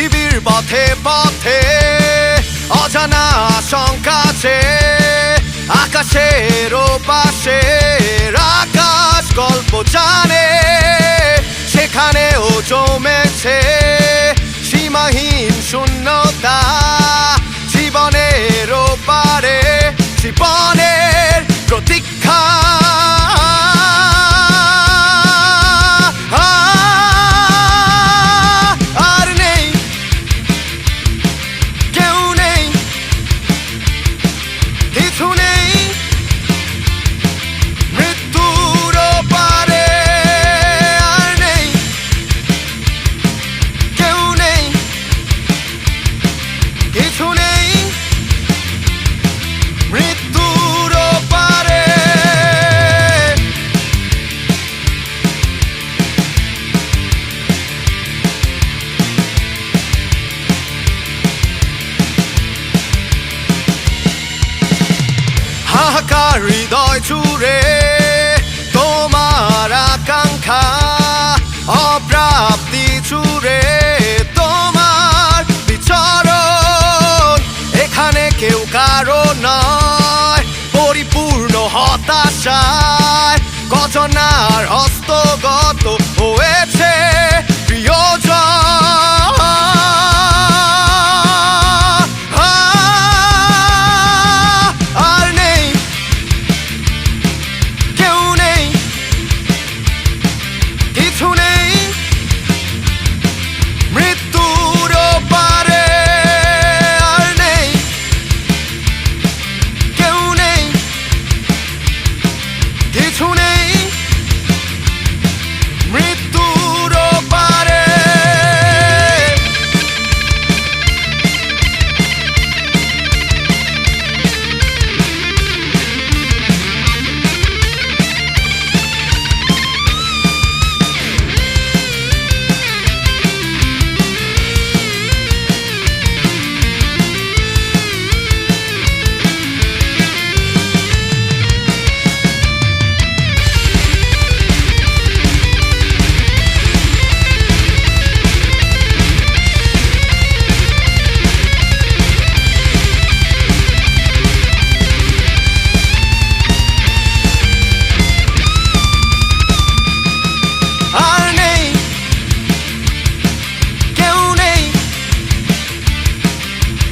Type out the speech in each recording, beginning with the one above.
পথে পথে অজানা শঙ্কাছে আকাশের পাশে আকাশ গল্প জানে, সেখানেও জমেছে সীমাহীন শূন্যতা। জীবনের পারে জীবনের প্রতীক্ষা কিছু নেই। মৃত্যুর পারে হাহাকার হৃদয় হতাশায় কজনার হস্তগত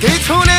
কিছু